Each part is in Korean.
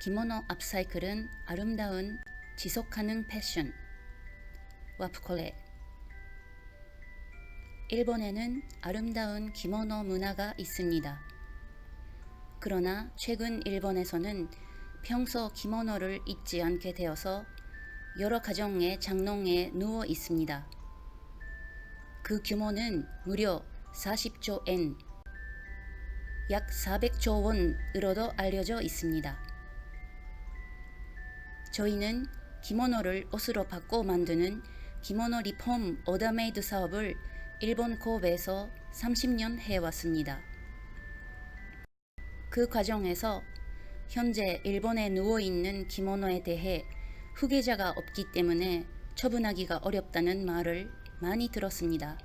기모노 업사이클은 아름다운 지속 가능 패션. 와프콜레. 일본에는 아름다운 기모노 문화가 있습니다. 그러나 최근 일본에서는 평소 기모노를 입지 않게 되어서 여러 가정의 장롱에 누워 있습니다. 그 규모는 무려 40조 엔, 약 400조 원으로도 알려져 있습니다. 저희는 기모노를 옷으로 바꿔 만드는 기모노 리폼 오더메이드 사업을 일본 고베에서 30년 해왔습니다. 그 과정에서 현재 일본에 누워 있는 기모노에 대해 후계자가 없기 때문에 처분하기가 어렵다는 말을 많이 들었습니다.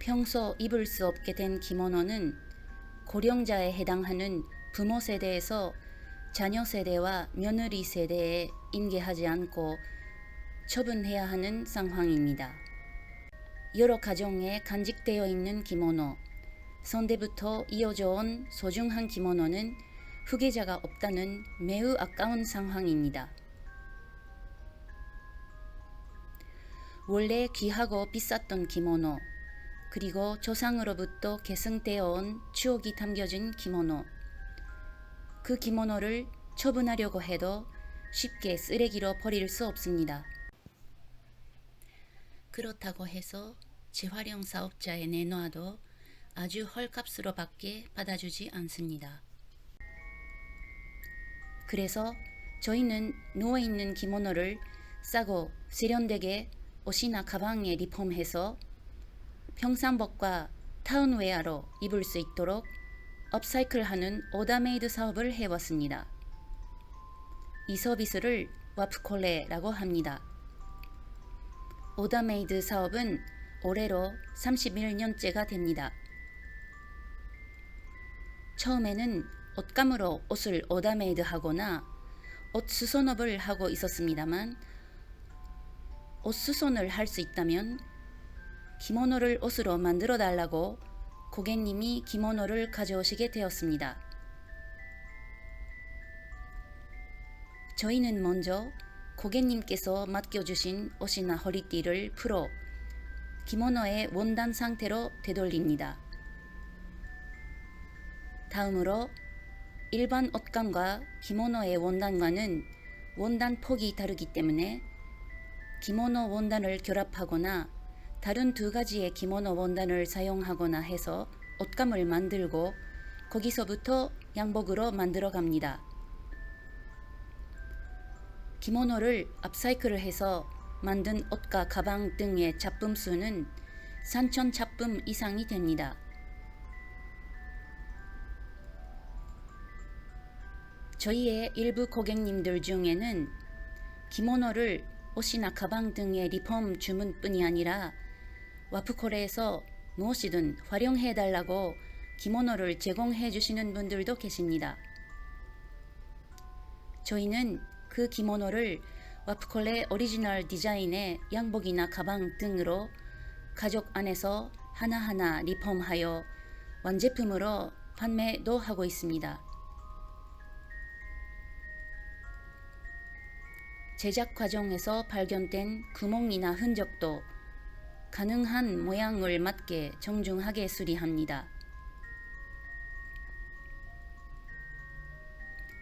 평소 입을 수 없게 된 기모노는 고령자에 해당하는 부모 세대에서 자녀 세대와 며느리 세대에 인계하지 않고 처분해야 하는 상황입니다. 여러 가정에 간직되어 있는 기모노, 선대부터 이어져 온 소중한 기모노는 후계자가 없다는 매우 아까운 상황입니다. 원래 귀하고 비쌌던 기모노, 그리고 조상으로부터 계승되어 온 추억이 담겨진 기모노. 그 기모노를 처분하려고 해도 쉽게 쓰레기로 버릴 수 없습니다. 그렇다고 해서 재활용 사업자에 내놔도 아주 헐값으로 밖에 받아주지 않습니다. 그래서 저희는 누워있는 기모노를 싸고 세련되게 옷이나 가방에 리폼해서 평상복과 타운웨어로 입을 수 있도록 업사이클하는 오다메이드 사업을 해왔습니다. 이 서비스를 와프콜레라고 합니다. 오다메이드 사업은 올해로 31년째가 됩니다. 처음에는 옷감으로 옷을 오다메이드 하거나 옷 수선업을 하고 있었습니다만 옷 수선을 할 수 있다면 기모노를 옷으로 만들어 달라고 고객님이 기모노를 가져오시게 되었습니다. 저희는 먼저 고객님께서 맡겨주신 옷이나 허리띠를 풀어 기모노의 원단 상태로 되돌립니다. 다음으로 일반 옷감과 기모노의 원단과는 원단 폭이 다르기 때문에 기모노 원단을 결합하거나 다른 두 가지의 기모노 원단을 사용하거나 해서 옷감을 만들고 거기서부터 양복으로 만들어 갑니다. 기모노를 업사이클을 해서 만든 옷과 가방 등의 잡품 수는 3천 잡품 이상이 됩니다. 저희의 일부 고객님들 중에는 기모노를 옷이나 가방 등의 리폼 주문뿐이 아니라 와프코레에서 무엇이든 활용해 달라고 기모노를 제공해 주시는 분들도 계십니다. 저희는 그 기모노를 와프콜레 오리지널 디자인의 양복이나 가방 등으로 가족 안에서 하나하나 리폼하여 완제품으로 판매도 하고 있습니다. 제작 과정에서 발견된 구멍이나 흔적도 가능한 모양을 맞게 정중하게 수리합니다.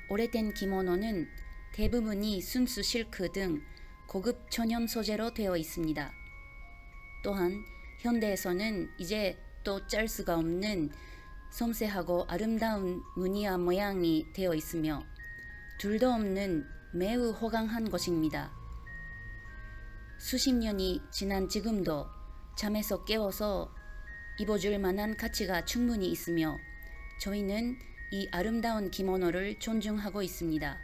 오래된 기모노는 대부분이 순수 실크 등 고급 천연 소재로 되어 있습니다. 또한 현대에서는 이제 또 짤 수가 없는 섬세하고 아름다운 무늬와 모양이 되어 있으며 둘도 없는 매우 호강한 것입니다. 수십 년이 지난 지금도 잠에서 깨워서 입어줄 만한 가치가 충분히 있으며 저희는 이 아름다운 기모노를 존중하고 있습니다.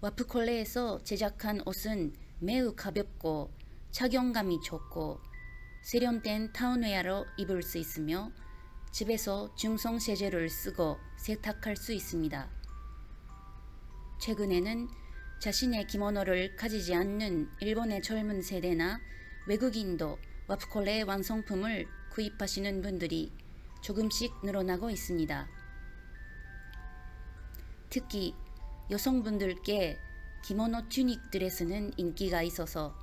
와프콜레에서 제작한 옷은 매우 가볍고 착용감이 좋고 세련된 타운웨어로 입을 수 있으며 집에서 중성 세제를 쓰고 세탁할 수 있습니다. 최근에는 자신의 기모노를 가지지 않는 일본의 젊은 세대나 외국인도 와프콜레의 완성품을 구입하시는 분들이 조금씩 늘어나고 있습니다. 특히 여성분들께 기모노 튜닉 드레스는 인기가 있어서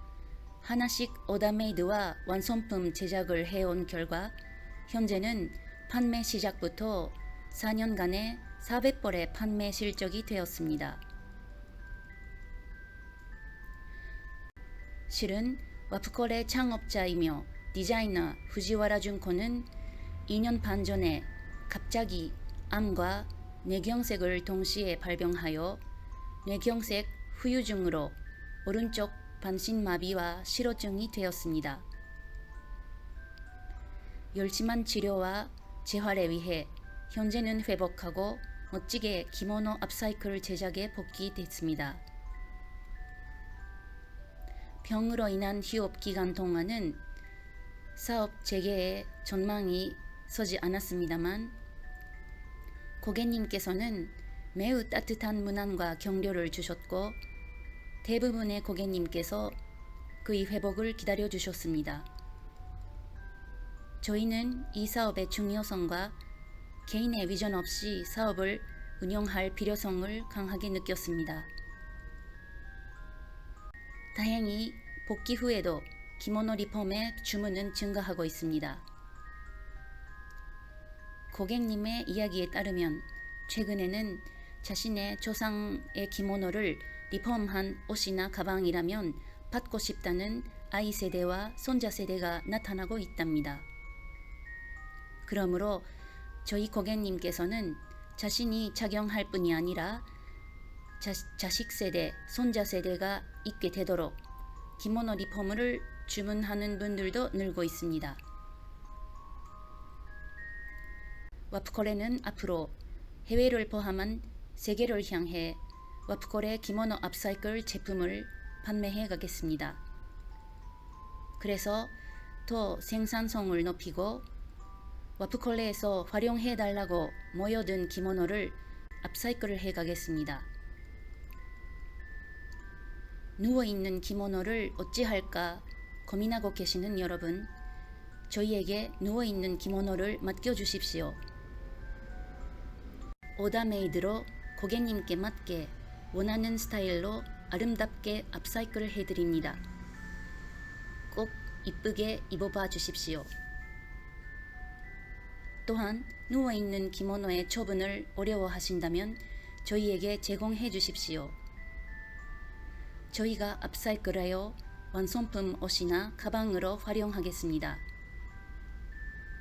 하나씩 오다메이드와 완성품 제작을 해온 결과 현재는 판매 시작부터 4년간의 400벌의 판매 실적이 되었습니다. 실은 와프콜의 창업자이며 디자이너 후지와라 준코는 2년 반 전에 갑자기 암과 뇌경색을 동시에 발병하여 뇌경색 후유증으로 오른쪽 반신마비와 실어증이 되었습니다. 열심한 치료와 재활에 위해 현재는 회복하고 멋지게 기모노 업사이클 제작에 복귀됐습니다. 병으로 인한 휴업 기간 동안은 사업 재개에 전망이 서지 않았습니다만 고객님께서는 매우 따뜻한 문안과 격려를 주셨고 대부분의 고객님께서 그의 회복을 기다려 주셨습니다. 저희는 이 사업의 중요성과 개인의 위전 없이 사업을 운영할 필요성을 강하게 느꼈습니다. 다행히 복귀 후에도 기모노 리폼의 주문은 증가하고 있습니다. 고객님의 이야기에 따르면 최근에는 자신의 조상의 기모노를 리폼한 옷이나 가방이라면 받고 싶다는 아이 세대와 손자 세대가 나타나고 있답니다. 그러므로 저희 고객님께서는 자신이 착용할 뿐이 아니라 자, 자식 세대, 손자 세대가 입게 되도록 기모노 리폼을 주문하는 분들도 늘고 있습니다. 와프코레는 앞으로 해외를 포함한 세계를 향해 와프코레 기모노 업사이클 제품을 판매해 가겠습니다. 그래서 더 생산성을 높이고 와프콜레에서 활용해 달라고 모여든 기모노를 업사이클을 해 가겠습니다. 누워 있는 기모노를 어찌할까 고민하고 계시는 여러분, 저희에게 누워 있는 기모노를 맡겨 주십시오. 오다메이드로 고객님께 맞게 원하는 스타일로 아름답게 업사이클을 해드립니다. 꼭 이쁘게 입어봐 주십시오. 또한 누워있는 기모노의 처분을 어려워하신다면 저희에게 제공해 주십시오. 저희가 업사이클하여 완성품 옷이나 가방으로 활용하겠습니다.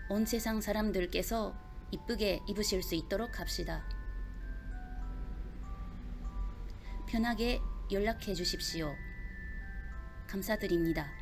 온 세상 사람들께서 이쁘게 입으실 수 있도록 합시다. 편하게 연락해 주십시오. 감사드립니다.